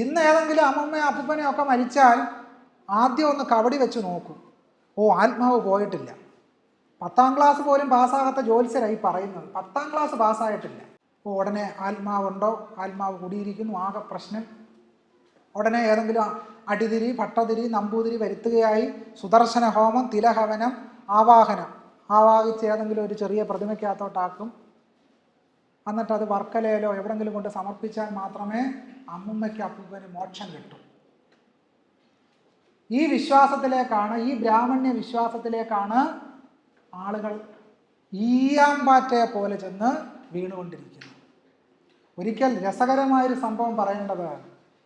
ഇന്ന് ഏതെങ്കിലും അമ്മമ്മയോ അപ്പൂപ്പനെയോ ഒക്കെ മരിച്ചാൽ ആദ്യം ഒന്ന് കവടി വെച്ച് നോക്കും. ഓ ആത്മാവ് പോയിട്ടില്ല. പത്താം ക്ലാസ് പോലും പാസ്സാകാത്ത ജോത്സ്യരായി പറയുന്നത്. പത്താം ക്ലാസ് പാസ്സായിട്ടില്ല. ഓ ഉടനെ ആത്മാവുണ്ടോ? ആത്മാവ് കൂടിയിരിക്കുന്നു ആകെ പ്രശ്നം. ഉടനെ ഏതെങ്കിലും അടിതിരി ഭട്ടതിരി നമ്പൂതിരി വരുത്തുകയായി. സുദർശന ഹോമം തിലഹവനം ആവാഹനം. ആവാഹിച്ച് ഏതെങ്കിലും ഒരു ചെറിയ പ്രതിമയ്ക്കകത്തോട്ടാക്കും എന്നിട്ട് അത് വർക്കലയിലോ എവിടെങ്കിലും കൊണ്ട് സമർപ്പിച്ചാൽ മാത്രമേ അമ്മുമ്മയ്ക്ക് അപ്പൂപ്പന് മോക്ഷം കിട്ടൂ. ഈ വിശ്വാസത്തിലേക്കാണ് ഈ ബ്രാഹ്മണ്യ വിശ്വാസത്തിലേക്കാണ് ആളുകൾ ഈയാമ്പാറ്റയെ പോലെ ചെന്ന് വീണുകൊണ്ടിരിക്കുന്നത്. ഒരിക്കൽ രസകരമായൊരു സംഭവം പറയേണ്ടത്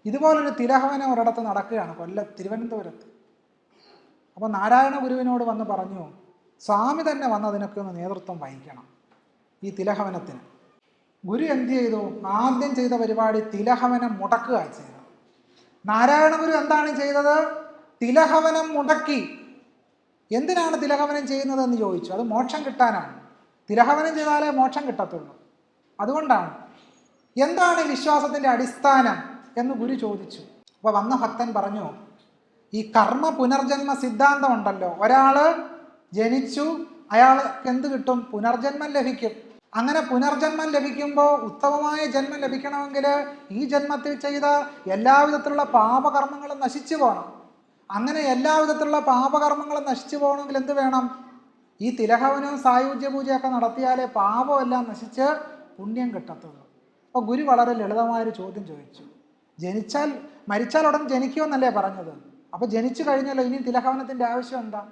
ഇതുപോലൊരു തിലഹവനം ഒരിടത്ത് നടക്കുകയാണ് കൊല്ല തിരുവനന്തപുരത്ത്. അപ്പോൾ നാരായണ ഗുരുവിനോട് വന്ന് പറഞ്ഞു സ്വാമി തന്നെ വന്ന് അതിനൊക്കെ ഒന്ന് നേതൃത്വം വഹിക്കണം ഈ തിലഹവനത്തിന്. ഗുരു എന്ത് ചെയ്തു? ആദ്യം ചെയ്ത പരിപാടി തിലഹവനം മുടക്കുക ചെയ്തു. നാരായണ ഗുരു എന്താണ് ചെയ്തത്? തിലഹവനം മുടക്കി. എന്തിനാണ് തിലഹവനം ചെയ്യുന്നത് എന്ന് ചോദിച്ചു. അത് മോക്ഷം കിട്ടാനാണ്. തിലഹവനം ചെയ്താലേ മോക്ഷം കിട്ടത്തുള്ളൂ. അതുകൊണ്ടാണ്. എന്താണ് വിശ്വാസത്തിന്റെ അടിസ്ഥാനം എന്ന് ഗുരു ചോദിച്ചു. അപ്പോൾ വന്ന ഭക്തൻ പറഞ്ഞു ഈ കർമ്മ പുനർജന്മ സിദ്ധാന്തം ഉണ്ടല്ലോ. ഒരാൾ ജനിച്ചു അയാൾക്ക് എന്ത് കിട്ടും? പുനർജന്മം ലഭിക്കും. അങ്ങനെ പുനർജന്മം ലഭിക്കുമ്പോൾ ഉത്തമമായ ജന്മം ലഭിക്കണമെങ്കിൽ ഈ ജന്മത്തിൽ ചെയ്ത എല്ലാവിധത്തിലുള്ള പാപകർമ്മങ്ങളും നശിച്ചു പോകണം അങ്ങനെ എല്ലാവിധത്തിലുള്ള പാപകർമ്മങ്ങളും നശിച്ചു പോകണമെങ്കിൽ എന്ത് വേണം? ഈ തിലഹവനവും സായുജ്യ പൂജയൊക്കെ നടത്തിയാലേ പാപമെല്ലാം നശിച്ച് പുണ്യം കിട്ടത്തുള്ളൂ. അപ്പോൾ ഗുരു വളരെ ലളിതമായൊരു ചോദ്യം ചോദിച്ചു. ജനിച്ചാൽ മരിച്ചാൽ ഉടൻ ജനിക്കുമെന്നല്ലേ പറഞ്ഞത്? അപ്പോൾ ജനിച്ചു കഴിഞ്ഞല്ലോ ഇനി തിലഹവനത്തിന്റെ ആവശ്യം എന്താ?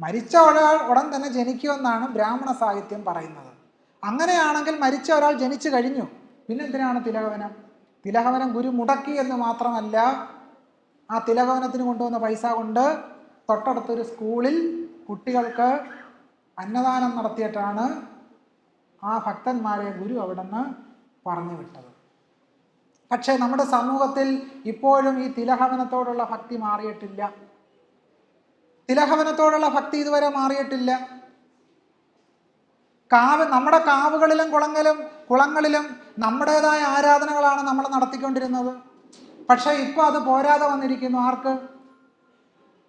മരിച്ച ഒരാൾ ഉടൻ തന്നെ ജനിക്കുമെന്നാണ് ബ്രാഹ്മണ സാഹിത്യം പറയുന്നത്. അങ്ങനെയാണെങ്കിൽ മരിച്ച ഒരാൾ ജനിച്ചു കഴിഞ്ഞു. പിന്നെ എന്തിനാണ് തിലകവനം? തിലഹവനം ഗുരു മുടക്കി എന്ന് മാത്രമല്ല ആ തിലകവനത്തിന് കൊണ്ടുവന്ന പൈസ കൊണ്ട് തൊട്ടടുത്തൊരു സ്കൂളിൽ കുട്ടികൾക്ക് അന്നദാനം നടത്തിയിട്ടാണ് ആ ഭക്തന്മാരെ ഗുരു അവിടുന്ന് പറഞ്ഞു വിട്ടത്. പക്ഷേ നമ്മുടെ സമൂഹത്തിൽ ഇപ്പോഴും ഈ തിലഹവനത്തോടുള്ള ഭക്തി മാറിയിട്ടില്ല. തിലഹവനത്തോടുള്ള ഭക്തി ഇതുവരെ മാറിയിട്ടില്ല. കാവ് നമ്മുടെ കാവുകളിലും കുളങ്ങളിലും കുളങ്ങളിലും നമ്മുടേതായ ആരാധനകളാണ് നമ്മൾ നടത്തിക്കൊണ്ടിരുന്നത്. പക്ഷേ ഇപ്പോൾ അത് പോരാതെ വന്നിരിക്കുന്നു. ആർക്ക്?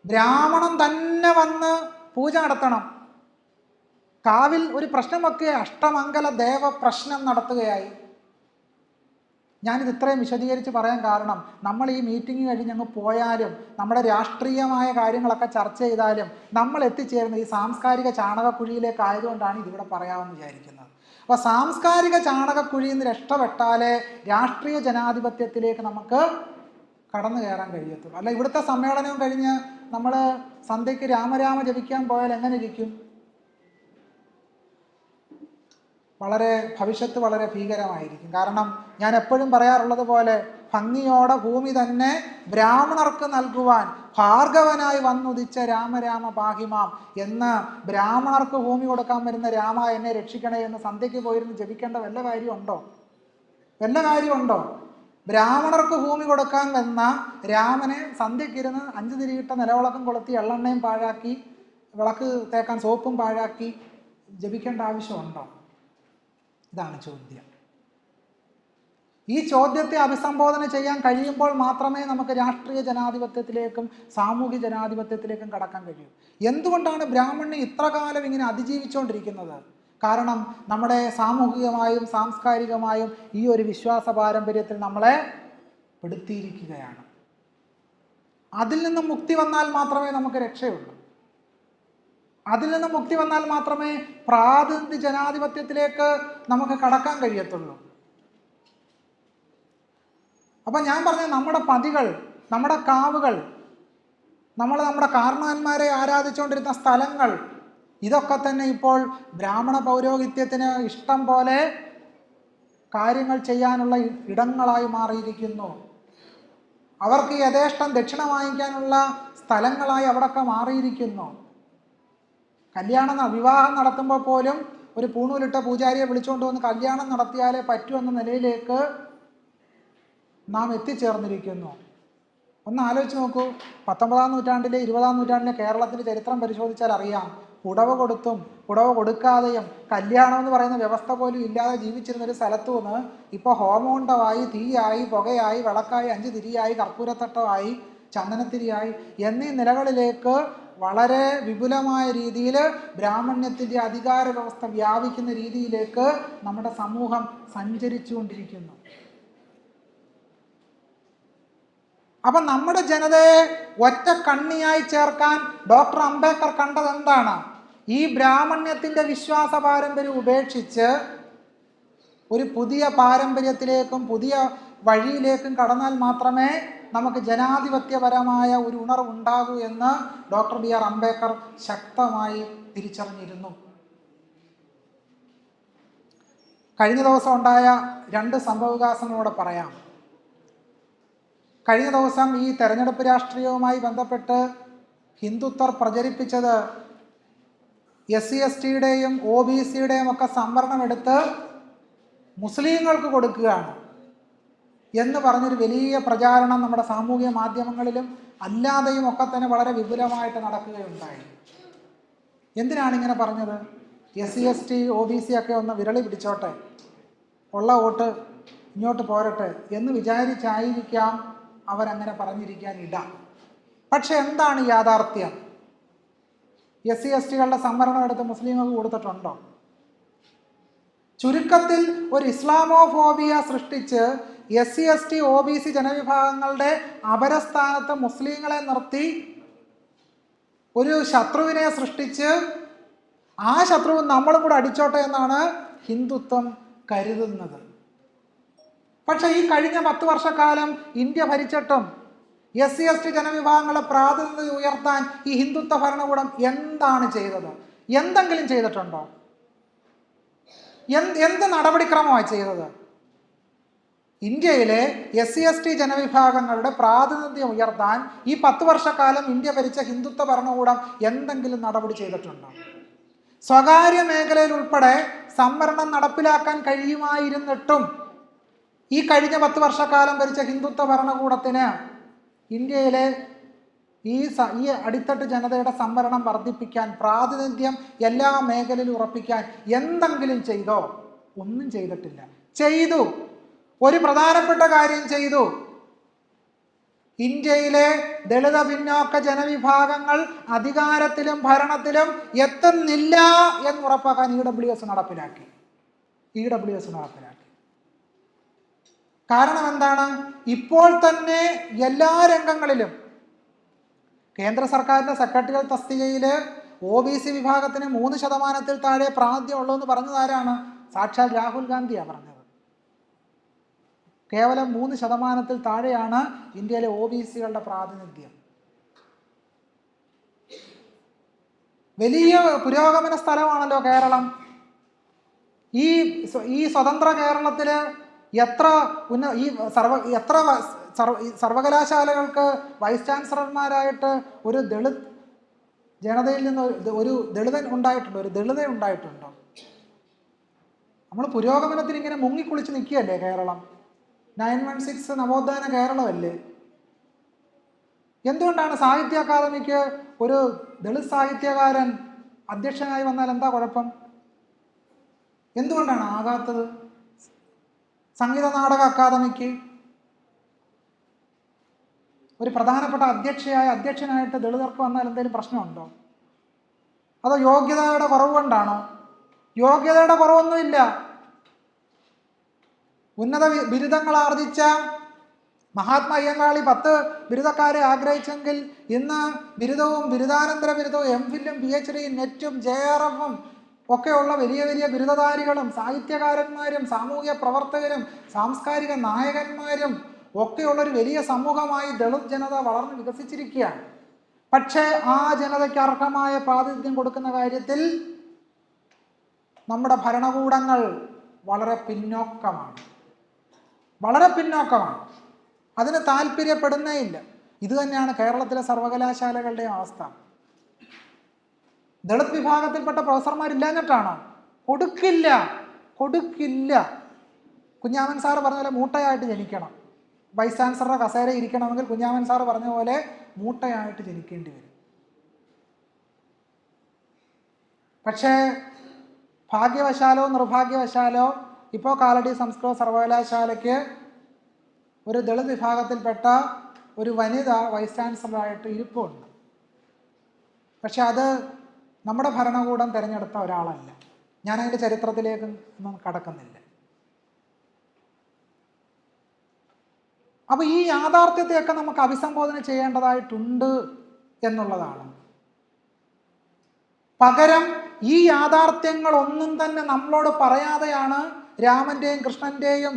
ബ്രാഹ്മണൻ തന്നെ വന്ന് പൂജ നടത്തണം. കാവിൽ ഒരു പ്രശ്നമൊക്കെ അഷ്ടമംഗല ദേവ പ്രശ്നം നടത്തുകയായി. ഞാനിത് ഇത്രയും വിശദീകരിച്ച് പറയാൻ കാരണം നമ്മൾ ഈ മീറ്റിംഗ് കഴിഞ്ഞ് അങ്ങ് പോയാലും നമ്മുടെ രാഷ്ട്രീയമായ കാര്യങ്ങളൊക്കെ ചർച്ച ചെയ്താലും നമ്മൾ എത്തിച്ചേരുന്ന ഈ സാംസ്കാരിക ചാണകക്കുഴിയിലേക്ക് ആയതുകൊണ്ടാണ് ഇതിവിടെ പറയാമെന്ന് വിചാരിക്കുന്നത്. അപ്പോൾ സാംസ്കാരിക ചാണകക്കുഴിയിൽ നിന്ന് രക്ഷപ്പെട്ടാലേ രാഷ്ട്രീയ ജനാധിപത്യത്തിലേക്ക് നമുക്ക് കടന്നു കയറാൻ കഴിയത്തുള്ളൂ. അല്ല ഇവിടുത്തെ സമ്മേളനവും കഴിഞ്ഞ് നമ്മൾ സന്ധ്യയ്ക്ക് രാമരാമ ജപിക്കാൻ പോയാൽ എങ്ങനെ ഇരിക്കും? വളരെ ഭവിഷ്യത്ത് വളരെ ഭീകരമായിരിക്കും. കാരണം ഞാൻ എപ്പോഴും പറയാറുള്ളത് പോലെ ഭംഗിയോടെ ഭൂമി തന്നെ ബ്രാഹ്മണർക്ക് നൽകുവാൻ ഭാർഗവനായി വന്നുദിച്ച രാമരാമ പാഹിമാം എന്ന് ബ്രാഹ്മണർക്ക് ഭൂമി കൊടുക്കാൻ വരുന്ന രാമ എന്നെ രക്ഷിക്കണേ എന്ന് സന്ധ്യയ്ക്ക് പോയിരുന്ന് ജപിക്കേണ്ട വല്ല കാര്യമുണ്ടോ? വല്ല കാര്യമുണ്ടോ? ബ്രാഹ്മണർക്ക് ഭൂമി കൊടുക്കാൻ വന്ന രാമനെ സന്ധ്യക്കിരുന്ന് അഞ്ച് തിരിയിട്ട നിലവിളക്കം കൊളുത്തി എള്ളെണ്ണയും പാഴാക്കി വിളക്ക് തേക്കാൻ സോപ്പും പാഴാക്കി ജപിക്കേണ്ട ആവശ്യമുണ്ടോ? ഇതാണ് ചോദ്യം. ഈ ചോദ്യത്തെ അഭിസംബോധന ചെയ്യാൻ കഴിയുമ്പോൾ മാത്രമേ നമുക്ക് രാഷ്ട്രീയ ജനാധിപത്യത്തിലേക്കും സാമൂഹ്യ ജനാധിപത്യത്തിലേക്കും കടക്കാൻ കഴിയൂ. എന്തുകൊണ്ടാണ് ബ്രാഹ്മണ്യം ഇത്രകാലം ഇങ്ങനെ അതിജീവിച്ചുകൊണ്ടിരിക്കുന്നത് കാരണം നമ്മുടെ സാമൂഹികമായും സാംസ്കാരികമായും ഈ ഒരു വിശ്വാസ പാരമ്പര്യത്തിൽ നമ്മളെ പെടുത്തിയിരിക്കുകയാണ്. അതിൽ നിന്നും മുക്തി വന്നാൽ മാത്രമേ നമുക്ക് രക്ഷയുള്ളൂ. അതിൽ നിന്ന് മുക്തി വന്നാൽ മാത്രമേ പ്രാതിനിധ്യ ജനാധിപത്യത്തിലേക്ക് നമുക്ക് കടക്കാൻ കഴിയത്തുള്ളൂ. അപ്പം ഞാൻ പറഞ്ഞ നമ്മുടെ പതികൾ നമ്മുടെ കാവുകൾ നമ്മൾ നമ്മുടെ കാരണവന്മാരെ ആരാധിച്ചുകൊണ്ടിരുന്ന സ്ഥലങ്ങൾ ഇതൊക്കെ തന്നെ ഇപ്പോൾ ബ്രാഹ്മണ പൗരോഹിത്യത്തിന് ഇഷ്ടം പോലെ കാര്യങ്ങൾ ചെയ്യാനുള്ള ഇടങ്ങളായി മാറിയിരിക്കുന്നു. അവർക്ക് യഥേഷ്ടം ദക്ഷിണ വാങ്ങിക്കാനുള്ള സ്ഥലങ്ങളായി അവിടൊക്കെ മാറിയിരിക്കുന്നു. കല്യാണം വിവാഹം നടത്തുമ്പോൾ പോലും ഒരു പൂണൂലിട്ട പൂജാരിയെ വിളിച്ചുകൊണ്ട് വന്ന് കല്യാണം നടത്തിയാലേ പറ്റൂ എന്ന നിലയിലേക്ക് നാം എത്തിച്ചേർന്നിരിക്കുന്നു. ഒന്ന് ആലോചിച്ച് നോക്കൂ. പത്തൊമ്പതാം നൂറ്റാണ്ടിലെ ഇരുപതാം നൂറ്റാണ്ടിലെ കേരളത്തിന്റെ ചരിത്രം പരിശോധിച്ചാൽ അറിയാം. പുടവ കൊടുത്തും പുടവ കൊടുക്കാതെയും കല്യാണം എന്ന് പറയുന്ന വ്യവസ്ഥ പോലും ഇല്ലാതെ ജീവിച്ചിരുന്ന ഒരു സ്ഥലത്തു നിന്ന് ഇപ്പോൾ ഹോമോണ്ടമായി തീയായി പുകയായി വിളക്കായി അഞ്ച് തിരിയായി കർപ്പൂരത്തട്ടമായി ചന്ദനത്തിരിയായി എന്നീ നിലകളിലേക്ക് വളരെ വിപുലമായ രീതിയിൽ ബ്രാഹ്മണ്യത്തിന്റെ അധികാര വ്യവസ്ഥ വ്യാപിക്കുന്ന രീതിയിലേക്ക് നമ്മുടെ സമൂഹം സഞ്ചരിച്ചുകൊണ്ടിരിക്കുന്നു. അപ്പൊ നമ്മുടെ ജനതയെ ഒറ്റ കണ്ണിയായി ചേർക്കാൻ ഡോക്ടർ അംബേദ്കർ കണ്ടത് എന്താണ്? ഈ ബ്രാഹ്മണ്യത്തിന്റെ വിശ്വാസ പാരമ്പര്യം ഉപേക്ഷിച്ച് ഒരു പുതിയ പാരമ്പര്യത്തിലേക്കും പുതിയ വഴിയിലേക്കും കടന്നാൽ മാത്രമേ നമുക്ക് ജനാധിപത്യപരമായ ഒരു ഉണർവ് ഉണ്ടാകൂ എന്ന് ഡോക്ടർ ബി ആർ അംബേദ്കർ ശക്തമായി തിരിച്ചറിഞ്ഞിരുന്നു. കഴിഞ്ഞ ദിവസം ഉണ്ടായ രണ്ട് സംഭവവികാസങ്ങളോടെ പറയാം. കഴിഞ്ഞ ദിവസം ഈ തെരഞ്ഞെടുപ്പ് രാഷ്ട്രീയവുമായി ബന്ധപ്പെട്ട് ഹിന്ദുത്വർ പ്രചരിപ്പിച്ചത് എസ് സി എസ് ടിയുടെയും ഒ ബി സിയുടെയും ഒക്കെ സംവരണം എടുത്ത് മുസ്ലിങ്ങൾക്ക് കൊടുക്കുകയാണ്. എന്ന് പറഞ്ഞൊരു വലിയ പ്രചാരണം നമ്മുടെ സാമൂഹിക മാധ്യമങ്ങളിലും അല്ലാതെയും ഒക്കെ തന്നെ വളരെ വിപുലമായിട്ട് നടക്കുകയുണ്ടായി. എന്തിനാണ് ഇങ്ങനെ പറഞ്ഞത്? S C S T O B C ഒക്കെ ഒന്ന് വിരളി പിടിച്ചോട്ടെ ഉള്ള വോട്ട് ഇങ്ങോട്ട് പോരട്ടെ എന്ന് വിചാരിച്ചായിരിക്കാം അവരങ്ങനെ പറഞ്ഞിരിക്കാൻ ഇടാം. പക്ഷെ എന്താണ് യാഥാർത്ഥ്യം? എസ് സി എസ് ടികളുടെ സംവരണം എടുത്ത് മുസ്ലിങ്ങൾക്ക് കൊടുത്തിട്ടുണ്ടോ? ചുരുക്കത്തിൽ ഒരു ഇസ്ലാമോഫോബിയ സൃഷ്ടിച്ച് S C S T O B C ജനവിഭാഗങ്ങളുടെ അപരസ്ഥാനത്ത് മുസ്ലിങ്ങളെ നിർത്തി ഒരു ശത്രുവിനെ സൃഷ്ടിച്ച് ആ ശത്രുവ് നമ്മളും കൂടെ അടിച്ചോട്ടെ എന്നാണ് ഹിന്ദുത്വം കരുതുന്നത്. പക്ഷെ ഈ കഴിഞ്ഞ പത്ത് വർഷക്കാലം ഇന്ത്യ ഭരിച്ചിട്ടും എസ് സി എസ് ടി ജനവിഭാഗങ്ങളെ പ്രാതിനിധ്യം ഉയർത്താൻ ഈ ഹിന്ദുത്വ ഭരണകൂടം എന്താണ് ചെയ്തത്? എന്തെങ്കിലും ചെയ്തിട്ടുണ്ടോ? എന്ത് എന്ത് നടപടിക്രമമാണ് ചെയ്തത്? ഇന്ത്യയിലെ എസ് സി എസ് ടി ജനവിഭാഗങ്ങളുടെ പ്രാതിനിധ്യം ഉയർത്താൻ ഈ പത്ത് വർഷക്കാലം ഇന്ത്യ ഭരിച്ച ഹിന്ദുത്വ ഭരണകൂടം എന്തെങ്കിലും നടപടി ചെയ്തിട്ടുണ്ടോ? സ്വകാര്യ മേഖലയിൽ ഉൾപ്പെടെ സംവരണം നടപ്പിലാക്കാൻ കഴിയുമായിരുന്നിട്ടും ഈ കഴിഞ്ഞ പത്ത് വർഷക്കാലം ഭരിച്ച ഹിന്ദുത്വ ഭരണകൂടത്തിന് ഇന്ത്യയിലെ ഈ ഈ അടിത്തട്ട് ജനതയുടെ സംവരണം വർദ്ധിപ്പിക്കാൻ പ്രാതിനിധ്യം എല്ലാ മേഖലയിലും ഉറപ്പിക്കാൻ എന്തെങ്കിലും ചെയ്തോ? ഒന്നും ചെയ്തിട്ടില്ല. ചെയ്തു. ഒരു പ്രധാനപ്പെട്ട കാര്യം ചെയ്തു. ഇന്ത്യയിലെ ദളിത പിന്നോക്ക ജനവിഭാഗങ്ങൾ അധികാരത്തിലും ഭരണത്തിലും എത്തുന്നില്ല എന്ന് ഉറപ്പാക്കാൻ ഇ ഡബ്ല്യു എസ് നടപ്പിലാക്കി. ഇ ഡബ്ല്യു എസ് നടപ്പിലാക്കി. കാരണം എന്താണ്? ഇപ്പോൾ തന്നെ എല്ലാ രംഗങ്ങളിലും കേന്ദ്ര സർക്കാരിന്റെ സെക്രട്ടറിയൽ തസ്തികയിൽ ഒ ബി സി വിഭാഗത്തിന് മൂന്ന് ശതമാനത്തിൽ താഴെ പ്രാതിനിധ്യം ഉള്ളൂ എന്ന് പറഞ്ഞതാരാണ് സാക്ഷാൽ രാഹുൽ ഗാന്ധിയാണ് പറഞ്ഞത്. കേവലം മൂന്ന് ശതമാനത്തിൽ താഴെയാണ് ഇന്ത്യയിലെ ഒ ബി സികളുടെ പ്രാതിനിധ്യം. വലിയ പുരോഗമന സ്ഥലമാണല്ലോ കേരളം. ഈ ഈ സ്വതന്ത്ര കേരളത്തിൽ എത്ര ഉന്ന ഈ സർവ എത്ര സർവകലാശാലകൾക്ക് വൈസ് ചാൻസലർമാരായിട്ട് ഒരു ദളിത് ജനതയിൽ നിന്ന് ഒരു- ദളിതൻ ഉണ്ടായിട്ടുണ്ടോ? ഒരു ദളിത ഉണ്ടായിട്ടുണ്ടോ? നമ്മൾ പുരോഗമനത്തിന് ഇങ്ങനെ മുങ്ങിക്കുളിച്ച് നിൽക്കുകയല്ലേ കേരളം. നയൻ വൺ സിക്സ് നവോത്ഥാന കേരളമല്ലേ? എന്തുകൊണ്ടാണ് സാഹിത്യ അക്കാദമിക്ക് ഒരു ദളിത് സാഹിത്യകാരൻ അധ്യക്ഷനായി വന്നാൽ എന്താ കുഴപ്പം? എന്തുകൊണ്ടാണ് ആകാത്തത്? സംഗീത നാടക അക്കാദമിക്ക് ഒരു പ്രധാനപ്പെട്ട അധ്യക്ഷയായ അധ്യക്ഷനായിട്ട് ദളിതർക്ക് വന്നാൽ എന്തെങ്കിലും പ്രശ്നമുണ്ടോ? അതോ യോഗ്യതയുടെ കുറവ് കൊണ്ടാണോ? യോഗ്യതയുടെ കുറവൊന്നുമില്ല. ഉന്നത ബിരുദങ്ങൾ ആർജിച്ച മഹാത്മാ അയ്യങ്കാളി പത്ത് ബിരുദക്കാരെ ആഗ്രഹിച്ചെങ്കിൽ ഇന്ന് ബിരുദവും ബിരുദാനന്തര ബിരുദവും എം ഫില്ലും പി എച്ച് ഡിയും നെറ്റും ജെ ആർ എഫും ഒക്കെയുള്ള വലിയ വലിയ ബിരുദധാരികളും സാഹിത്യകാരന്മാരും സാമൂഹ്യ പ്രവർത്തകരും സാംസ്കാരിക നായകന്മാരും ഒക്കെയുള്ള ഒരു വലിയ സമൂഹമായി ദളിത് ജനത വളർന്നു വികസിച്ചിരിക്കുകയാണ്. പക്ഷേ ആ ജനതയ്ക്ക് അർഹമായ പ്രാതിനിധ്യം കൊടുക്കുന്ന കാര്യത്തിൽ നമ്മുടെ ഭരണകൂടങ്ങൾ വളരെ പിന്നോക്കമാണ്. വളരെ പിന്നോക്കമാണ്. അതിന് താല്പര്യപ്പെടുന്നേ ഇല്ല ഇത് തന്നെയാണ് കേരളത്തിലെ സർവകലാശാലകളുടെ അവസ്ഥ. ദളിത് വിഭാഗത്തിൽപ്പെട്ട പ്രൊഫസർമാരില്ലാഞ്ഞിട്ടാണോ? കൊടുക്കില്ല. കൊടുക്കില്ല. കുഞ്ഞാമൻ സാറ് പറഞ്ഞ പോലെ മൂട്ടയായിട്ട് ജനിക്കണം. വൈസ് ചാൻസലറുടെ കസേര ഇരിക്കണമെങ്കിൽ കുഞ്ഞാമൻ സാറ് പറഞ്ഞ പോലെ മൂട്ടയായിട്ട് ജനിക്കേണ്ടി വരും. പക്ഷേ ഭാഗ്യവശാലോ നിർഭാഗ്യവശാലോ ഇപ്പോൾ കാലടി സംസ്കൃത സർവകലാശാലയ്ക്ക് ഒരു ദളിത് വിഭാഗത്തിൽപ്പെട്ട ഒരു വനിത വൈസ് ചാൻസലറായിട്ട് ഇരിപ്പുണ്ട്. പക്ഷെ അത് നമ്മുടെ ഭരണകൂടം തിരഞ്ഞെടുത്ത ഒരാളല്ല. ഞാൻ അതിന്റെ ചരിത്രത്തിലേക്ക് ഒന്നും കടക്കുന്നില്ല. അപ്പോൾ ഈ യാഥാർത്ഥ്യത്തെയൊക്കെ നമുക്ക് അഭിസംബോധന ചെയ്യേണ്ടതായിട്ടുണ്ട് എന്നുള്ളതാണ്. പകരം ഈ യാഥാർത്ഥ്യങ്ങൾ ഒന്നും തന്നെ നമ്മളോട് പറയാതെയാണ് രാമന്റെയും കൃഷ്ണന്റെയും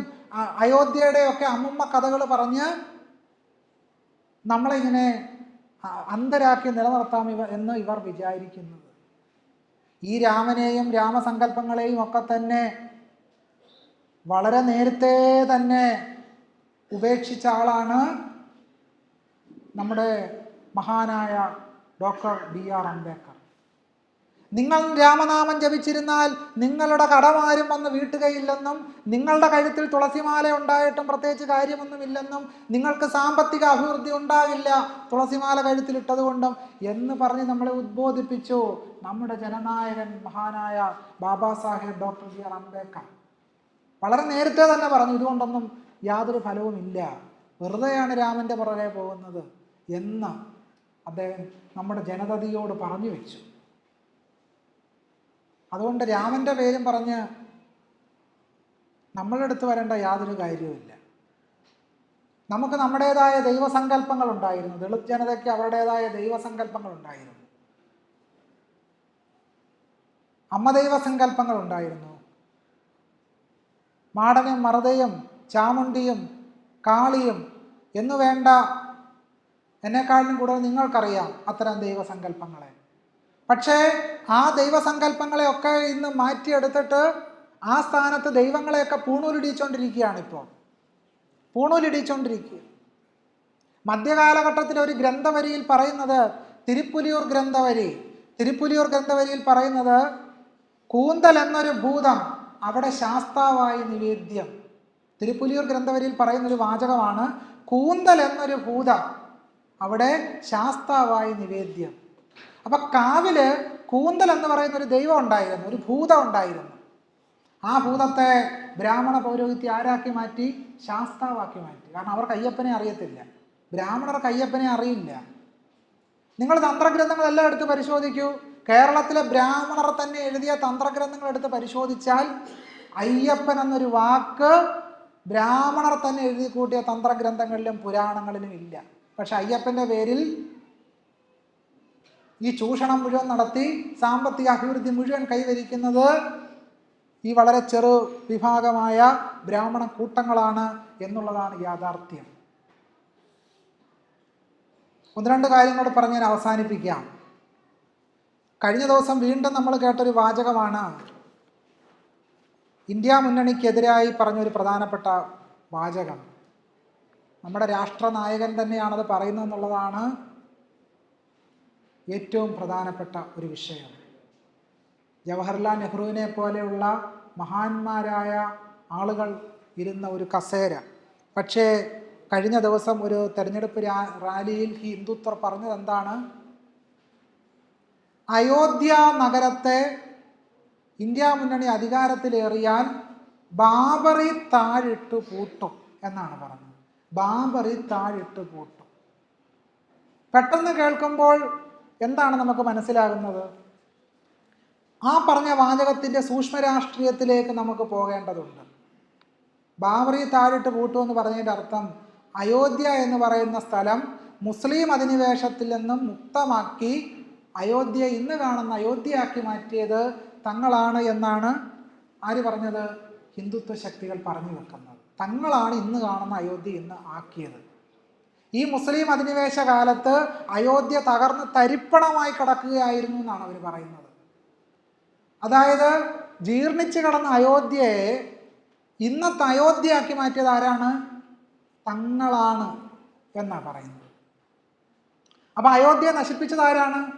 അയോധ്യയുടെയും ഒക്കെ അമ്മുമ്മ കഥകൾ പറഞ്ഞ് നമ്മളിങ്ങനെ അന്ധരാക്കി നിലനിർത്താം ഇവ എന്ന് ഇവർ വിചാരിക്കുന്നത്. ഈ രാമനെയും രാമസങ്കല്പങ്ങളെയും ഒക്കെ തന്നെ വളരെ നേരത്തെ തന്നെ ഉപേക്ഷിച്ച ആളാണ് നമ്മുടെ മഹാനായ ഡോക്ടർ ബി ആർ അംബേദ്കർ. നിങ്ങൾ രാമനാമം ജപിച്ചിരുന്നാൽ നിങ്ങളുടെ കടമാരും വന്ന് വീട്ടുകയില്ലെന്നും നിങ്ങളുടെ കഴുത്തിൽ തുളസിമാല ഉണ്ടായിട്ടും പ്രത്യേകിച്ച് കാര്യമൊന്നുമില്ലെന്നും നിങ്ങൾക്ക് സാമ്പത്തിക അഭിവൃദ്ധി ഉണ്ടാകില്ല തുളസിമാല കഴുത്തിലിട്ടത് കൊണ്ടും എന്ന് പറഞ്ഞ് നമ്മളെ ഉദ്ബോധിപ്പിച്ചു നമ്മുടെ ജനനായകൻ മഹാനായ Baba Saheb doctor B R Ambedkar. വളരെ നേരത്തെ തന്നെ പറഞ്ഞു ഇതുകൊണ്ടൊന്നും യാതൊരു ഫലവുമില്ല. വെറുതെയാണ് രാമന്റെ പുറകെ പോകുന്നത് എന്ന് അദ്ദേഹം നമ്മുടെ ജനതയോട് പറഞ്ഞു വെച്ചു. അതുകൊണ്ട് രാമന്റെ പേരും പറഞ്ഞ് നമ്മളെടുത്ത് വരേണ്ട യാതൊരു കാര്യവുമില്ല. നമുക്ക് നമ്മുടേതായ ദൈവസങ്കല്പങ്ങൾ ഉണ്ടായിരുന്നു ദളിത് ജനതയ്ക്ക് അവരുടേതായ ദൈവസങ്കല്പങ്ങൾ ഉണ്ടായിരുന്നു അമ്മ ദൈവസങ്കല്പങ്ങൾ ഉണ്ടായിരുന്നു മാടനും മറുതയും ചാമുണ്ടിയും കാളിയും എന്നു വേണ്ട എന്നെക്കാളിലും കൂടുതൽ നിങ്ങൾക്കറിയാം അത്തരം ദൈവസങ്കല്പങ്ങളെ. പക്ഷേ ആ ദൈവസങ്കല്പങ്ങളെയൊക്കെ ഇന്ന് മാറ്റിയെടുത്തിട്ട് ആ സ്ഥാനത്ത് ദൈവങ്ങളെയൊക്കെ പൂണൂലിടിച്ചുകൊണ്ടിരിക്കുകയാണ് ഇപ്പോൾ പൂണൂലിടിച്ചുകൊണ്ടിരിക്കുക. മധ്യകാലഘട്ടത്തിൽ ഒരു ഗ്രന്ഥവരിയിൽ പറയുന്നത് തിരുപ്പുലിയൂർ ഗ്രന്ഥവരി. തിരുപ്പുലിയൂർ ഗ്രന്ഥവരിയിൽ പറയുന്നത് കൂന്തൽ എന്നൊരു ഭൂതം അവിടെ ശാസ്താവായി നിവേദ്യം. തിരുപ്പുലിയൂർ ഗ്രന്ഥവരിയിൽ പറയുന്നൊരു വാചകമാണ് കൂന്തൽ എന്നൊരു ഭൂതം അവിടെ ശാസ്താവായി നിവേദ്യം. അപ്പൊ കാവിൽ കൂന്തൽ എന്ന് പറയുന്ന ഒരു ദൈവം ഉണ്ടായിരുന്നു ഒരു ഭൂതം ഉണ്ടായിരുന്നു. ആ ഭൂതത്തെ ബ്രാഹ്മണ പൗരോഹിത്യം ആരാക്കി മാറ്റി? ശാസ്താവാക്കി മാറ്റി. കാരണം അവർക്ക് അയ്യപ്പനെ അറിയത്തില്ല. ബ്രാഹ്മണർക്ക് അയ്യപ്പനെ അറിയില്ല. നിങ്ങൾ തന്ത്രഗ്രന്ഥങ്ങളെല്ലാം എടുത്ത് പരിശോധിക്കൂ. കേരളത്തിലെ ബ്രാഹ്മണർ തന്നെ എഴുതിയ തന്ത്രഗ്രന്ഥങ്ങൾ എടുത്ത് പരിശോധിച്ചാൽ അയ്യപ്പൻ എന്നൊരു വാക്ക് ബ്രാഹ്മണർ തന്നെ എഴുതി കൂട്ടിയ തന്ത്രഗ്രന്ഥങ്ങളിലും പുരാണങ്ങളിലും ഇല്ല. പക്ഷെ അയ്യപ്പന്റെ പേരിൽ ഈ ചൂഷണം മുഴുവൻ നടത്തി സാമ്പത്തിക അഭിവൃദ്ധി മുഴുവൻ കൈവരിക്കുന്നത് ഈ വളരെ ചെറു വിഭാഗമായ ബ്രാഹ്മണ കൂട്ടങ്ങളാണ് എന്നുള്ളതാണ് യാഥാർത്ഥ്യം. ഒന്ന് രണ്ട് കാര്യങ്ങൾ പറഞ്ഞ് ഞാൻ അവസാനിപ്പിക്കാം. കഴിഞ്ഞ ദിവസം വീണ്ടും നമ്മൾ കേട്ടൊരു വാചകമാണ്. ഇന്ത്യ മുന്നണിക്കെതിരായി പറഞ്ഞൊരു പ്രധാനപ്പെട്ട വാചകം. നമ്മുടെ രാഷ്ട്രനായകൻ തന്നെയാണത് പറയുന്നത് എന്നുള്ളതാണ് ഏറ്റവും പ്രധാനപ്പെട്ട ഒരു വിഷയം. ജവഹർലാൽ നെഹ്റുവിനെ പോലെയുള്ള മഹാന്മാരായ ആളുകൾ ഇരുന്ന ഒരു കസേര. പക്ഷേ കഴിഞ്ഞ ദിവസം ഒരു തെരഞ്ഞെടുപ്പ് റാലിയിൽ ഹിന്ദുത്വർ പറഞ്ഞത് എന്താണ്? അയോധ്യ നഗരത്തെ ഇന്ത്യ മുന്നണി അധികാരത്തിലേറിയാൽ ബാബറി താഴിട്ട് പൂട്ടും എന്നാണ് പറഞ്ഞത്. ബാബറി താഴിട്ട് പൂട്ടും. പെട്ടെന്ന് കേൾക്കുമ്പോൾ എന്താണ് നമുക്ക് മനസ്സിലാകുന്നത്? ആ പറഞ്ഞ വാചകത്തിന്റെ സൂക്ഷ്മ രാഷ്ട്രീയത്തിലേക്ക് നമുക്ക് പോകേണ്ടതുണ്ട്. ബാബറി താഴിട്ട് പൂട്ടു എന്ന് പറഞ്ഞതിന്റെ അർത്ഥം അയോധ്യ എന്ന് പറയുന്ന സ്ഥലം മുസ്ലിം അധിനിവേശത്തിൽ നിന്നും മുക്തമാക്കി അയോധ്യ ഇന്ന് കാണുന്ന അയോധ്യയാക്കി മാറ്റിയത് തങ്ങളാണ് എന്നാണ് ആര് പറഞ്ഞത്? ഹിന്ദുത്വ ശക്തികൾ പറഞ്ഞു വെക്കുന്നത്. തങ്ങളാണ് ഇന്ന് കാണുന്ന അയോധ്യ ഇന്ന് ആക്കിയത്. ഈ മുസ്ലിം അധിനിവേശ കാലത്ത് അയോധ്യ തകർന്ന് തരിപ്പണമായി കിടക്കുകയായിരുന്നു എന്നാണ് അവർ പറയുന്നത്. അതായത് ജീർണിച്ച് കിടന്ന അയോധ്യയെ ഇന്നത്തെ അയോധ്യയാക്കി മാറ്റിയത് ആരാണ്? തങ്ങളാണ് എന്നാണ് പറയുന്നത്. അപ്പോൾ അയോധ്യ നശിപ്പിച്ചത് ആരാണ്?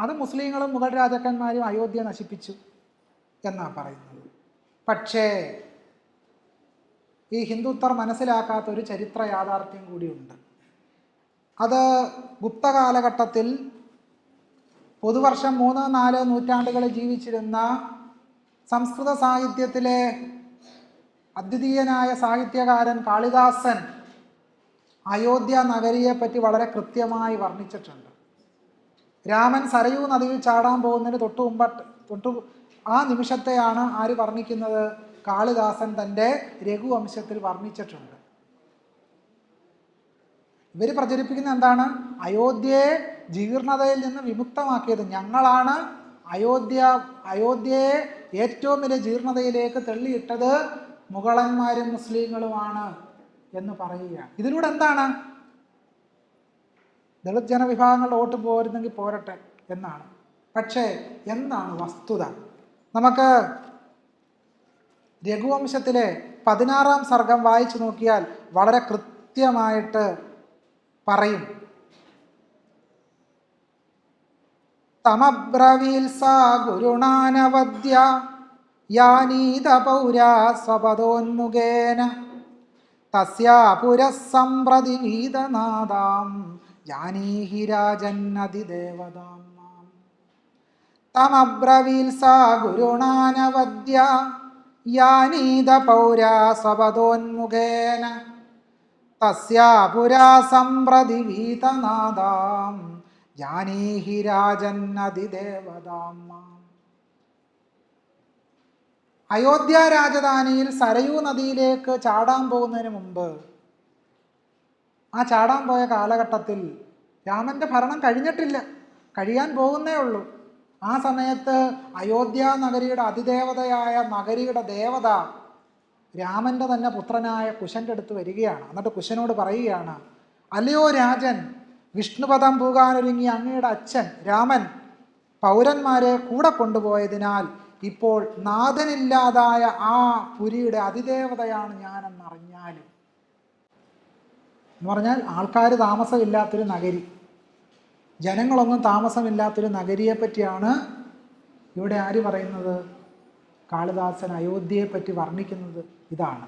അത് മുസ്ലിങ്ങളും മുഗൾ രാജാക്കന്മാരും അയോധ്യ നശിപ്പിച്ചു എന്നാണ് പറയുന്നത്. പക്ഷേ ഈ ഹിന്ദുത്വർ മനസ്സിലാക്കാത്ത ഒരു ചരിത്ര യാഥാർത്ഥ്യം കൂടിയുണ്ട്. അത് ഗുപ്തകാലഘട്ടത്തിൽ പുതുവർഷം മൂന്ന് നാല് നൂറ്റാണ്ടുകളിൽ ജീവിച്ചിരുന്ന സംസ്കൃത സാഹിത്യത്തിലെ അദ്വിതീയനായ സാഹിത്യകാരൻ കാളിദാസൻ അയോധ്യ നഗരിയെപ്പറ്റി വളരെ കൃത്യമായി വർണിച്ചിട്ടുണ്ട്. രാമൻ സരയൂ നദിയിൽ ചാടാൻ പോകുന്നതിന് തൊട്ടു മുമ്പ് തൊട്ടു ആ നിമിഷത്തെയാണ് ആര് വർണിക്കുന്നത്? കാളിദാസൻ തന്റെ രഘുവംശത്തിൽ വർണിച്ചിട്ടുണ്ട്. ഇവർ പ്രചരിപ്പിക്കുന്ന എന്താണ്? അയോധ്യയെ ജീർണതയിൽ നിന്ന് വിമുക്തമാക്കിയത്. ഞങ്ങളാണ് അയോധ്യ അയോധ്യയെ ഏറ്റവും വലിയ ജീർണതയിലേക്ക് തള്ളിയിട്ടത് മുഗളന്മാരും മുസ്ലിങ്ങളുമാണ് എന്ന് പറയുകയാണ്. ഇതിലൂടെ എന്താണ്? ദളിത് ജനവിഭാഗങ്ങളുടെ വോട്ട് പോരുന്നെങ്കിൽ പോരട്ടെ എന്നാണ്. പക്ഷേ എന്താണ് വസ്തുത? നമുക്ക് രഘുവംശത്തിലെ പതിനാറാം സർഗം വായിച്ചു നോക്കിയാൽ വളരെ കൃത്യമായിട്ട് പറയും. തമബ്രവീൽ സാ ഗുരുണാനവദ്യ യാനീത പൗരാ സ്വപദോന്മുഖേന തസ്യാ പുരസ്സമ്പ്രതി വീതനാദാം ജാനീഹി രാജന്നതിദേവതാം തമബ്രവീൽ സാ ഗുരുണാനവദ്യ യാനീത പൗരാ സ്വപദോന്മുഖേന തസ്യാ പുരാ സമ്പ്രതി വീതനാദാം. ജാനീഹി രാജന്നതിദേവതാം അയോധ്യ രാജധാനിയിൽ സരയൂ നദിയിലേക്ക് ചാടാൻ പോകുന്നതിന് മുമ്പ് ആ ചാടാൻ പോയ കാലഘട്ടത്തിൽ രാമന്റെ ഭരണം കഴിഞ്ഞിട്ടില്ല. കഴിയാൻ പോകുന്നേ ഉള്ളൂ. ആ സമയത്ത് അയോധ്യ നഗരിയുടെ അതിദേവതയായ നഗരിയുടെ ദേവത രാമന്റെ തന്നെ പുത്രനായ കുശന്റെ അടുത്ത് വരികയാണ്. എന്നിട്ട് കുശനോട് പറയുകയാണ് അല്ലയോ രാജൻ വിഷ്ണുപദം പൂകാനൊരുങ്ങി അങ്ങയുടെ അച്ഛൻ രാമൻ പൗരന്മാരെ കൂടെ കൊണ്ടുപോയതിനാൽ ഇപ്പോൾ നാഥനില്ലാതായ ആ പുരിയുടെ അതിദേവതയാണ് ഞാനെന്നറിഞ്ഞാലും. എന്ന് പറഞ്ഞാൽ ആൾക്കാർ താമസമില്ലാത്തൊരു നഗരി. ജനങ്ങളൊന്നും താമസമില്ലാത്തൊരു നഗരിയെ പറ്റിയാണ് ഇവിടെ ആര് പറയുന്നത്? കാളിദാസൻ അയോധ്യയെ പറ്റി വർണിക്കുന്നത് ഇതാണ്.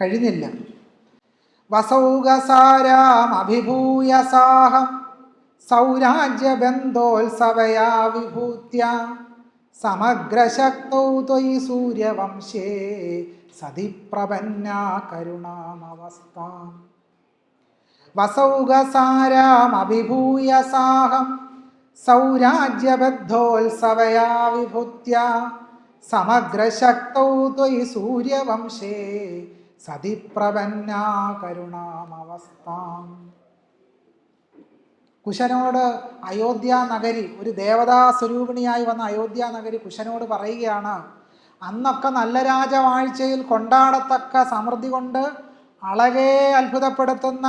കഴിഞ്ഞില്ല. വസൗകസാരാമഭിഭൂയസാഹം സൗരാജ്യബന്ധോത്സവയാ വിഭൂത്യ. സമഗ്രശക്തൗ ത്വയി സൂര്യവംശേ സതി പ്രപന്നാ കരുണാമവസ്ഥാം വസൗകസാരാമഭിഭൂയസാഹം സൗരാജ്യബദ്ധോത്സവയാ വിഭൂത്യ. സമഗ്രശക്തൗ ത്വയി സൂര്യവംശേ. സതി പ്രപന്നാ കരുണാമവസ്ഥാം. കുശനോട് അയോധ്യ നഗരി ഒരു ദേവതാ സ്വരൂപിണിയായി വന്ന അയോധ്യ നഗരി കുശനോട് പറയുകയാണ് അന്നൊക്കെ നല്ല രാജവാഴ്ചയിൽ കൊണ്ടാടത്തക്ക സമൃദ്ധി കൊണ്ട് അളകെ അത്ഭുതപ്പെടുത്തുന്ന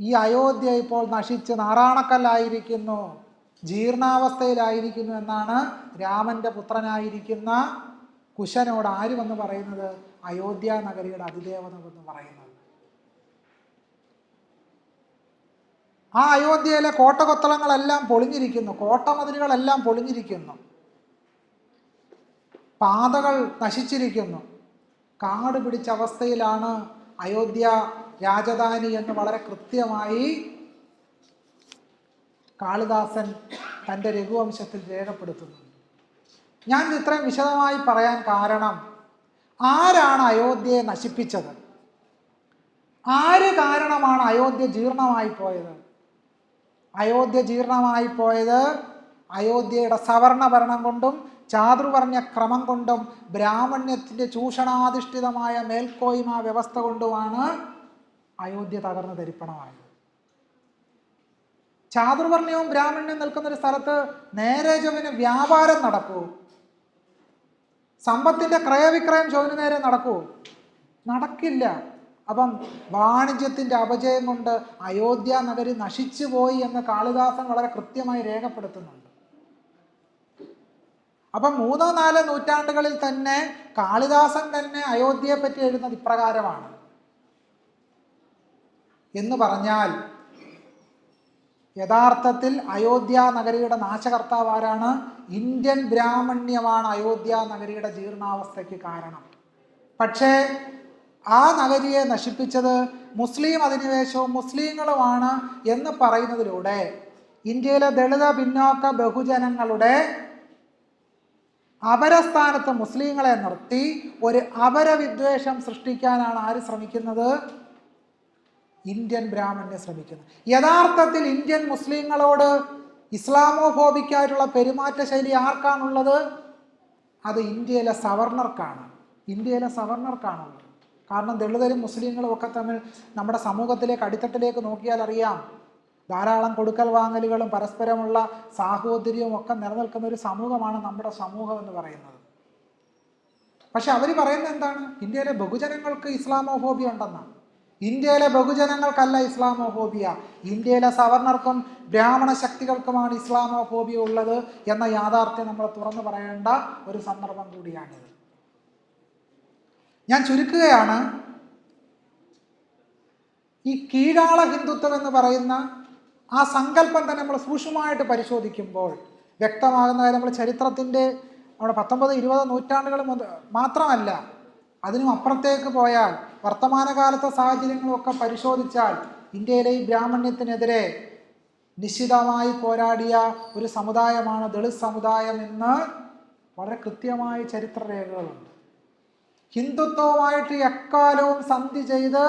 ഈ അയോധ്യ ഇപ്പോൾ നശിച്ച് നാറാണക്കല്ലായിരിക്കുന്നു. ജീർണാവസ്ഥയിലായിരിക്കുന്നു എന്നാണ് രാമന്റെ പുത്രനായിരിക്കുന്ന കുശനോട് ആര് വന്ന് പറയുന്നത്? അയോധ്യ നഗരിയുടെ അതിദേവത എന്ന് പറയുന്നത്. ആ അയോധ്യയിലെ കോട്ടകൊത്തളങ്ങളെല്ലാം പൊളിഞ്ഞിരിക്കുന്നു. കോട്ടമതിലുകളെല്ലാം പൊളിഞ്ഞിരിക്കുന്നു. പാതകൾ നശിച്ചിരിക്കുന്നു. കാട് പിടിച്ച അവസ്ഥയിലാണ് അയോധ്യ രാജധാനി എന്ന് വളരെ കൃത്യമായി കാളിദാസൻ തന്റെ രഘുവംശത്തിൽ രേഖപ്പെടുത്തുന്നുണ്ട്. ഞാൻ ഇത് ഇത്രയും വിശദമായി പറയാൻ കാരണം ആരാണ് അയോധ്യയെ നശിപ്പിച്ചത്? ആര് കാരണമാണ് അയോധ്യ ജീർണമായി പോയത്? അയോധ്യ ജീർണമായി പോയത് അയോധ്യയുടെ സവർണ ഭരണം കൊണ്ടും ചാതുർവർണ ക്രമം കൊണ്ടും ബ്രാഹ്മണ്യത്തിന്റെ ചൂഷണാധിഷ്ഠിതമായ മേൽക്കോയ്മ വ്യവസ്ഥ കൊണ്ടുമാണ് അയോധ്യ തകർന്ന് തരിപ്പണമായത്. ചാതുർവർണയവും ബ്രാഹ്മണ്യവും നിൽക്കുന്ന ഒരു സ്ഥലത്ത് നേരെ ചൊവ്വിന് വ്യാപാരം നടക്കൂ. സമ്പത്തിന്റെ ക്രയവിക്രയം ചൊവ്വിന് നേരെ നടക്കൂ. നടക്കില്ല. അപ്പം വാണിജ്യത്തിന്റെ അപജയം കൊണ്ട് അയോധ്യ നഗരി നശിച്ചു പോയി എന്ന് കാളിദാസൻ വളരെ കൃത്യമായി രേഖപ്പെടുത്തുന്നുണ്ട്. അപ്പം മൂന്നോ നാലോ നൂറ്റാണ്ടുകളിൽ തന്നെ കാളിദാസൻ തന്നെ അയോധ്യയെ പറ്റി എഴുതുന്നത് ഇപ്രകാരമാണ്. എന്ന് പറഞ്ഞാൽ യഥാർത്ഥത്തിൽ അയോധ്യ നഗരിയുടെ നാശകർത്താവ് ആരാണ്? ഇന്ത്യൻ ബ്രാഹ്മണ്യമാണ് അയോധ്യ നഗരിയുടെ ജീർണാവസ്ഥയ്ക്ക് കാരണം. പക്ഷേ ആ നഗരിയെ നശിപ്പിച്ചത് മുസ്ലിം അധിനിവേശവും മുസ്ലിങ്ങളുമാണ് എന്ന് പറയുന്നതിലൂടെ ഇന്ത്യയിലെ ദളിത പിന്നോക്ക ബഹുജനങ്ങളുടെ അപരസ്ഥാനത്ത് മുസ്ലിങ്ങളെ നിർത്തി ഒരു അപരവിദ്വേഷം സൃഷ്ടിക്കാനാണ് ആര് ശ്രമിക്കുന്നത്? ഇന്ത്യൻ ബ്രാഹ്മണനെ ശ്രമിക്കുന്നത് യഥാർത്ഥത്തിൽ ഇന്ത്യൻ മുസ്ലിങ്ങളോട് ഇസ്ലാമോഫോബിക്കായിട്ടുള്ള പെരുമാറ്റ ശൈലി ആർക്കാണുള്ളത്? അത് ഇന്ത്യയിലെ സവർണർക്കാണ്. ഇന്ത്യയിലെ സവർണർക്കാണുള്ളത്. കാരണം ദളിതരും മുസ്ലിങ്ങളും ഒക്കെ തമ്മിൽ നമ്മുടെ സമൂഹത്തിലേക്ക് അടിത്തട്ടിലേക്ക് നോക്കിയാൽ അറിയാം. ധാരാളം കൊടുക്കൽ വാങ്ങലുകളും പരസ്പരമുള്ള സാഹോദര്യവും ഒക്കെ നിലനിൽക്കുന്ന ഒരു സമൂഹമാണ് നമ്മുടെ സമൂഹം എന്ന് പറയുന്നത്. പക്ഷെ അവർ പറയുന്നത് എന്താണ്? ഇന്ത്യയിലെ ബഹുജനങ്ങൾക്ക് ഇസ്ലാമോഫോബിയ ഉണ്ടെന്നാണ്. ഇന്ത്യയിലെ ബഹുജനങ്ങൾക്കല്ല ഇസ്ലാമോഫോബിയ. ഇന്ത്യയിലെ സവർണർക്കും ബ്രാഹ്മണ ശക്തികൾക്കുമാണ് ഇസ്ലാമോഫോബിയ ഉള്ളത് എന്ന യാഥാർത്ഥ്യം നമ്മൾ തുറന്നു പറയേണ്ട ഒരു സന്ദർഭം കൂടിയാണിത്. ഞാൻ ചുരുക്കുകയാണ്. ഈ കീഴാള ഹിന്ദുത്വം എന്ന് പറയുന്ന ആ സങ്കല്പം തന്നെ നമ്മൾ സൂക്ഷ്മമായിട്ട് പരിശോധിക്കുമ്പോൾ വ്യക്തമാകുന്ന കാര്യം നമ്മൾ ചരിത്രത്തിന്റെ നമ്മുടെ പത്തൊമ്പത് ഇരുപത് നൂറ്റാണ്ടുകൾ മാത്രമല്ല അതിനും അപ്പുറത്തേക്ക് പോയാൽ വർത്തമാനകാലത്തെ സാഹചര്യങ്ങളൊക്കെ പരിശോധിച്ചാൽ ഇന്ത്യയിലെ ഈ ബ്രാഹ്മണ്യത്തിനെതിരെ നിശ്ചിതമായി പോരാടിയ ഒരു സമുദായമാണ് ദളിത് സമുദായം എന്ന് വളരെ കൃത്യമായ ചരിത്രരേഖകളുണ്ട്. ഹിന്ദുത്വവുമായിട്ട് എക്കാലവും സന്ധി ചെയ്ത്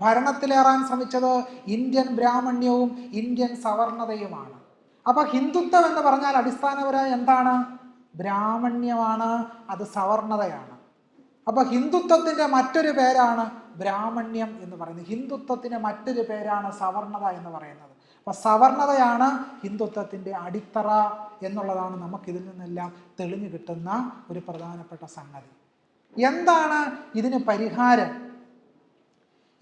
ഭരണത്തിലേറാൻ ശ്രമിച്ചത് ഇന്ത്യൻ ബ്രാഹ്മണ്യവും ഇന്ത്യൻ സവർണതയുമാണ്. അപ്പൊ ഹിന്ദുത്വം എന്ന് പറഞ്ഞാൽ അടിസ്ഥാനപരമായി എന്താണ്? ബ്രാഹ്മണ്യമാണ് അത് സവർണതയാണ്. അപ്പൊ ഹിന്ദുത്വത്തിന്റെ മറ്റൊരു പേരാണ് ബ്രാഹ്മണ്യം എന്ന് പറയുന്നത്. ഹിന്ദുത്വത്തിന്റെ മറ്റൊരു പേരാണ് സവർണത എന്ന് പറയുന്നത്. അപ്പൊ സവർണതയാണ് ഹിന്ദുത്വത്തിന്റെ അടിത്തറ എന്നുള്ളതാണ് നമുക്കിതിൽ നിന്നെല്ലാം തെളിഞ്ഞു കിട്ടുന്ന ഒരു പ്രധാനപ്പെട്ട സംഗതി. എന്താണ് ഇതിന് പരിഹാരം?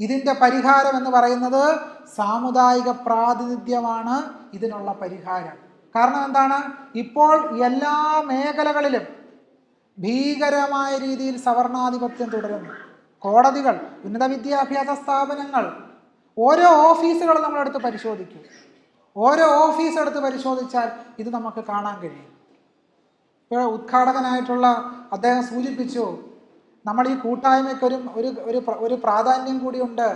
ഇതിന്റെ പരിഹാരം എന്ന് പറയുന്നത് സാമുദായിക പ്രാതിനിധ്യമാണ് ഇതിനുള്ള പരിഹാരം. കാരണം എന്താണ്? ഇപ്പോൾ എല്ലാ മേഖലകളിലും ഭീകരമായ രീതിയിൽ സവർണാധിപത്യം തുടരുന്നു. കോടതികൾ ഉന്നത വിദ്യാഭ്യാസ സ്ഥാപനങ്ങൾ ഓരോ ഓഫീസുകൾ നമ്മളെടുത്ത് പരിശോധിക്കും. ഓരോ ഓഫീസ് എടുത്ത് പരിശോധിച്ചാൽ ഇത് നമുക്ക് കാണാൻ കഴിയും. ഇപ്പോൾ ഉദ്ഘാടകനായിട്ടുള്ള അദ്ദേഹം സൂചിപ്പിച്ചു നമ്മൾ ഈ കൂട്ടായ്മയ്ക്ക് ഒരു ഒരു ഒരു ഒരു പ്രാധാന്യം കൂടിയുണ്ട്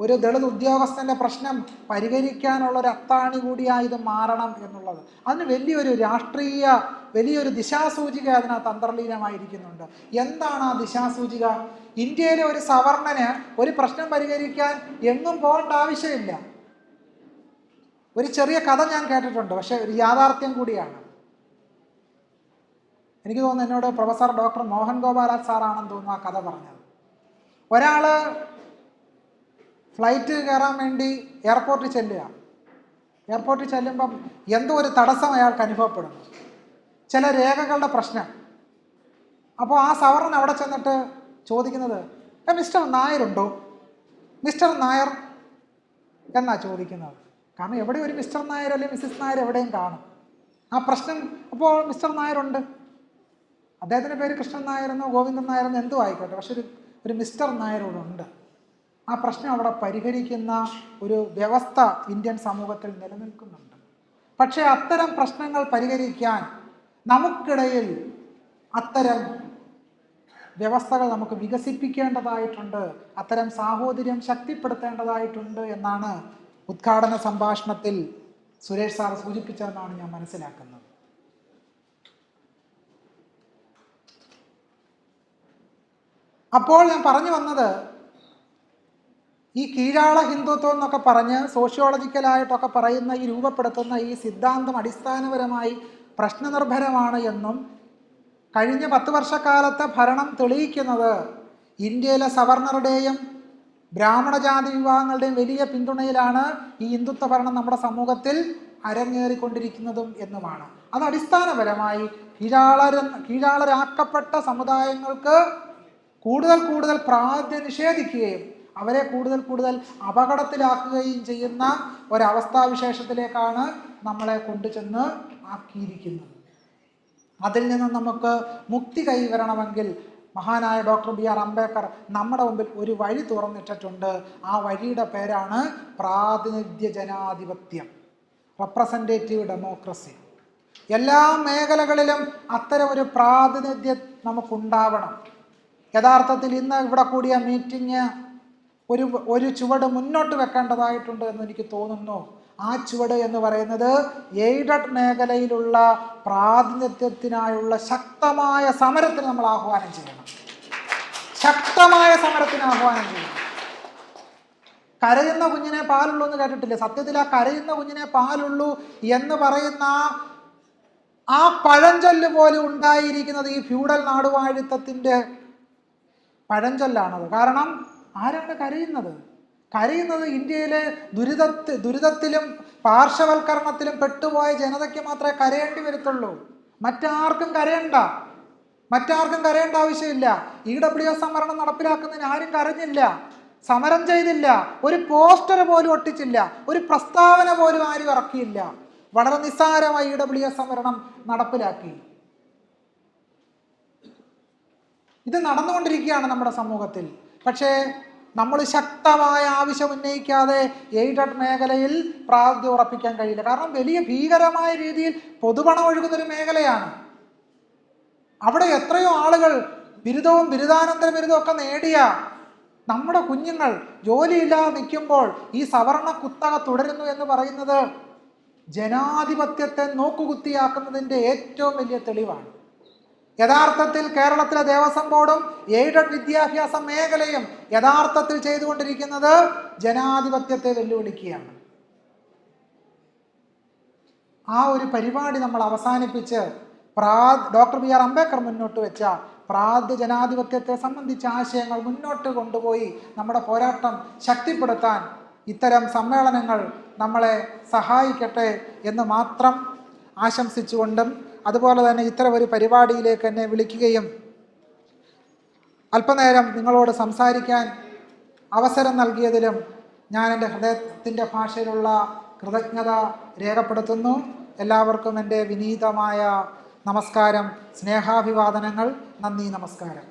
ഒരു ദളിത് ഉദ്യോഗസ്ഥന്റെ പ്രശ്നം പരിഹരിക്കാനുള്ള ഒരു അത്താണി കൂടിയായി ഇത് മാറണം എന്നുള്ളത്. അതിന് വലിയൊരു രാഷ്ട്രീയ വലിയൊരു ദിശാസൂചിക അതിനകത്ത് അന്തർലീനമായിരിക്കുന്നുണ്ട്. എന്താണ് ആ ദിശാസൂചിക? ഇന്ത്യയിലെ ഒരു സവർണന് ഒരു പ്രശ്നം പരിഹരിക്കാൻ എങ്ങും പോകേണ്ട ആവശ്യമില്ല. ഒരു ചെറിയ കഥ ഞാൻ കേട്ടിട്ടുണ്ട് പക്ഷെ ഒരു യാഥാർത്ഥ്യം കൂടിയാണ്. എനിക്ക് തോന്നുന്നു എന്നോട് പ്രൊഫസർ ഡോക്ടർ മോഹൻ ഗോപാലാ സാറാണെന്ന് തോന്നുന്നു ആ കഥ പറഞ്ഞത്. ഒരാൾ ഫ്ലൈറ്റ് കയറാൻ വേണ്ടി എയർപോർട്ടിൽ ചെല്ലുക. എയർപോർട്ടിൽ ചെല്ലുമ്പം എന്തോ ഒരു തടസ്സം അയാൾക്ക് അനുഭവപ്പെടുന്നു. ചില രേഖകളുടെ പ്രശ്നം. അപ്പോൾ ആ സവർണൻ അവിടെ ചെന്നിട്ട് ചോദിക്കുന്നത് "ഏ, മിസ്റ്റർ നായരുണ്ടോ? മിസ്റ്റർ നായർ? എന്നാ ചോദിക്കുന്നത്. കാരണം എവിടെ ഒരു മിസ്റ്റർ നായർ അല്ലെങ്കിൽ മിസ്സിസ് നായർ എവിടെയും കാണും. ആ പ്രശ്നം അപ്പോൾ മിസ്റ്റർ നായരുണ്ട്? അദ്ദേഹത്തിന്റെ പേര് കൃഷ്ണൻ നായരെന്നോ ഗോവിന്ദൻ നായരെന്നോ എന്തോ ആയിക്കോട്ടെ. പക്ഷെ ഒരു ഒരു മിസ്റ്റർ ഉണ്ട് ആ പ്രശ്നം അവിടെ പരിഹരിക്കുന്ന ഒരു വ്യവസ്ഥ ഇന്ത്യൻ സമൂഹത്തിൽ നിലനിൽക്കുന്നുണ്ട്. പക്ഷേ അത്തരം പ്രശ്നങ്ങൾ പരിഹരിക്കാൻ നമുക്കിടയിൽ അത്തരം വ്യവസ്ഥകൾ നമുക്ക് വികസിപ്പിക്കേണ്ടതായിട്ടുണ്ട് അത്തരം സാഹോദര്യം ശക്തിപ്പെടുത്തേണ്ടതായിട്ടുണ്ട് എന്നാണ് ഉദ്ഘാടന സംഭാഷണത്തിൽ സുരേഷ് സാർ സൂചിപ്പിച്ചതെന്നാണ് ഞാൻ മനസ്സിലാക്കുന്നത്. അപ്പോൾ ഞാൻ പറഞ്ഞു വന്നത് ഈ കീഴാള ഹിന്ദുത്വം എന്നൊക്കെ പറഞ്ഞ് സോഷ്യോളജിക്കലായിട്ടൊക്കെ പറയുന്ന ഈ രൂപപ്പെടുത്തുന്ന ഈ സിദ്ധാന്തം അടിസ്ഥാനപരമായി പ്രശ്നനിർഭരമാണ് എന്നും കഴിഞ്ഞ പത്ത് വർഷക്കാലത്തെ ഭരണം തെളിയിക്കുന്നത് ഇന്ത്യയിലെ സവർണറുടെയും ബ്രാഹ്മണജാതി വിഭാഗങ്ങളുടെയും വലിയ പിന്തുണയിലാണ് ഈ ഹിന്ദുത്വ ഭരണം നമ്മുടെ സമൂഹത്തിൽ അരങ്ങേറിക്കൊണ്ടിരിക്കുന്നതും എന്നുമാണ്. അത് അടിസ്ഥാനപരമായി കീഴാളര കീഴാളരാക്കപ്പെട്ട സമുദായങ്ങൾക്ക് കൂടുതൽ കൂടുതൽ പ്രാതിനിഷേധിക്കുകയും നിഷേധിക്കുകയും അവരെ കൂടുതൽ കൂടുതൽ അപകടത്തിലാക്കുകയും ചെയ്യുന്ന ഒരവസ്ഥാവിശേഷത്തിലേക്കാണ് നമ്മളെ കൊണ്ടുചെന്ന് ആക്കിയിരിക്കുന്നത്. അതിൽ നിന്ന് നമുക്ക് മുക്തി കൈവരണമെങ്കിൽ മഹാനായ ഡോക്ടർ ബി ആർ അംബേദ്കർ നമ്മുടെ മുമ്പിൽ ഒരു വഴി തുറന്നിട്ടിട്ടുണ്ട്. ആ വഴിയുടെ പേരാണ് പ്രാതിനിധ്യ ജനാധിപത്യം റെപ്രസെന്റേറ്റീവ് ഡെമോക്രസി എല്ലാ മേഖലകളിലും അത്തരം ഒരു പ്രാതിനിധ്യം നമുക്കുണ്ടാവണം. യഥാർത്ഥത്തിൽ ഇന്ന് ഇവിടെ കൂടിയ മീറ്റിംഗ് ഒരു ഒരു ചുവട് മുന്നോട്ട് വെക്കേണ്ടതായിട്ടുണ്ട് എന്ന് എനിക്ക് തോന്നുന്നു. ആ ചുവട് എന്ന് പറയുന്നത് എയ്ഡഡ് മേഖലയിലുള്ള പ്രാതിനിധ്യത്തിനായുള്ള ശക്തമായ സമരത്തിന് നമ്മൾ ആഹ്വാനം ചെയ്യണം. ശക്തമായ സമരത്തിന് ആഹ്വാനം ചെയ്യണം. കരയുന്ന കുഞ്ഞിനെ പാലുള്ളൂ എന്ന് കേട്ടിട്ടില്ലേ? സത്യത്തിൽ ആ കരയുന്ന കുഞ്ഞിനെ പാലുള്ളൂ എന്ന് പറയുന്ന ആ- പഴഞ്ചൊല്ല് പോലെ ഉണ്ടായിരിക്കുന്നത് ഈ ഫ്യൂഡൽ നാടുവാഴിത്തത്തിന്റെ പഴഞ്ചൊല്ലാണത്. കാരണം ആരാണ് കരയുന്നത്? കരയുന്നത് ഇന്ത്യയിലെ ദുരിതത്തി ദുരിതത്തിലും പാർശ്വവൽക്കരണത്തിലും പെട്ടുപോയ ജനതയ്ക്ക് മാത്രമേ കരയേണ്ടി വരത്തുള്ളൂ. മറ്റാർക്കും കരയണ്ട. മറ്റാർക്കും കരയേണ്ട ആവശ്യമില്ല. ഇ ഡബ്ല്യു എസ് സംവരണം നടപ്പിലാക്കുന്നതിന് ആരും കരഞ്ഞില്ല. സമരം ചെയ്തില്ല. ഒരു പോസ്റ്റർ പോലും ഒട്ടിച്ചില്ല. ഒരു പ്രസ്താവന പോലും ആരും ഇറക്കിയില്ല. വളരെ നിസ്സാരമായി ഇ ഡബ്ല്യു എസ് സംവരണം നടപ്പിലാക്കി. ഇത് നടന്നുകൊണ്ടിരിക്കുകയാണ് നമ്മുടെ സമൂഹത്തിൽ. പക്ഷേ നമ്മൾ ശക്തമായ ആവശ്യം ഉന്നയിക്കാതെ എയ്ഡഡ് മേഖലയിൽ പ്രാതിനിധ്യം ഉറപ്പിക്കാൻ കഴിയില്ല. കാരണം വലിയ ഭീകരമായ രീതിയിൽ പൊതുപണം ഒഴുകുന്ന ഒരു മേഖലയാണ്. അവിടെ എത്രയോ ആളുകൾ ബിരുദവും ബിരുദാനന്തര ബിരുദവും ഒക്കെ നേടിയ നമ്മുടെ കുഞ്ഞുങ്ങൾ ജോലിയില്ലാതെ നിൽക്കുമ്പോൾ ഈ സവർണ കുത്തക തുടരുന്നു എന്ന് പറയുന്നത് ജനാധിപത്യത്തെ നോക്കുകുത്തിയാക്കുന്നതിന്റെ ഏറ്റവും വലിയ തെളിവാണ്. യഥാർത്ഥത്തിൽ കേരളത്തിലെ ദേവസ്വം ബോർഡും എയ്ഡഡ് വിദ്യാഭ്യാസ മേഖലയും യഥാർത്ഥത്തിൽ ചെയ്തുകൊണ്ടിരിക്കുന്നത് ജനാധിപത്യത്തെ വെല്ലുവിളിക്കുകയാണ്. ആ ഒരു പരിപാടി നമ്മൾ അവസാനിപ്പിച്ച് പ്രാ ഡോക്ടർ ബി ആർ അംബേദ്കർ മുന്നോട്ട് വെച്ച പ്രാദ് ജനാധിപത്യത്തെ സംബന്ധിച്ച ആശയങ്ങൾ മുന്നോട്ട് കൊണ്ടുപോയി നമ്മുടെ പോരാട്ടം ശക്തിപ്പെടുത്താൻ ഇത്തരം സമ്മേളനങ്ങൾ നമ്മളെ സഹായിക്കട്ടെ എന്ന് മാത്രം ആശംസിച്ചുകൊണ്ടും അതുപോലെ തന്നെ ഇത്തരം ഒരു പരിപാടിയിലേക്ക് എന്നെ വിളിക്കുകയും അല്പനേരം നിങ്ങളോട് സംസാരിക്കാൻ അവസരം നൽകിയതിലും ഞാൻ എന്റെ ഹൃദയത്തിന്റെ ഭാഷയിലുള്ള കൃതജ്ഞത രേഖപ്പെടുത്തുന്നു. എല്ലാവർക്കും എന്റെ വിനീതമായ നമസ്കാരം സ്നേഹാഭിവാദനങ്ങൾ. നന്ദി നമസ്കാരം.